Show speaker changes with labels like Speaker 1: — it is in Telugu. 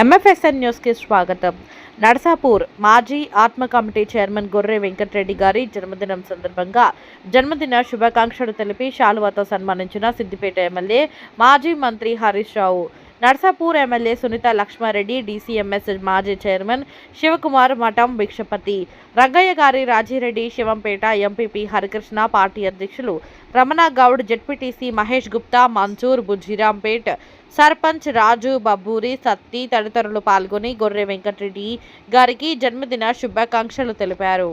Speaker 1: ఎంఎఫ్ఎస్ఎన్ న్యూస్కి స్వాగతం. నర్సాపూర్ మాజీ ఆత్మ కమిటీ చైర్మన్ గొర్రె వెంకటరెడ్డి గారి జన్మదినం సందర్భంగా జన్మదిన శుభాకాంక్షలు తెలిపి శాలువాతో సన్మానించిన సిద్దిపేట ఎమ్మెల్యే మాజీ మంత్రి హరీష్ రావు. నర్సాపూర్ ఎమ్మెల్యే సునీత లక్ష్మారెడ్డి డీసీఎంఎస్ మాజీ చైర్మన్ శివకుమార్ మఠం భిక్షపతి. రంగయ్య గారి రాజిరెడ్డి శివంపేట ఎంపీపీ హరికృష్ణ పార్టీ అధ్యక్షులు రమణ గౌడ్ జెడ్పీటీసీ మహేష్ గుప్తా మంజూర్ బుజ్జిరాంపేట్ సర్పంచ్ రాజు బబ్బూరి సత్తి తదితరులు పాల్గొని గొర్రె వెంకటరెడ్డి గారికి జన్మదిన శుభాకాంక్షలు తెలిపారు.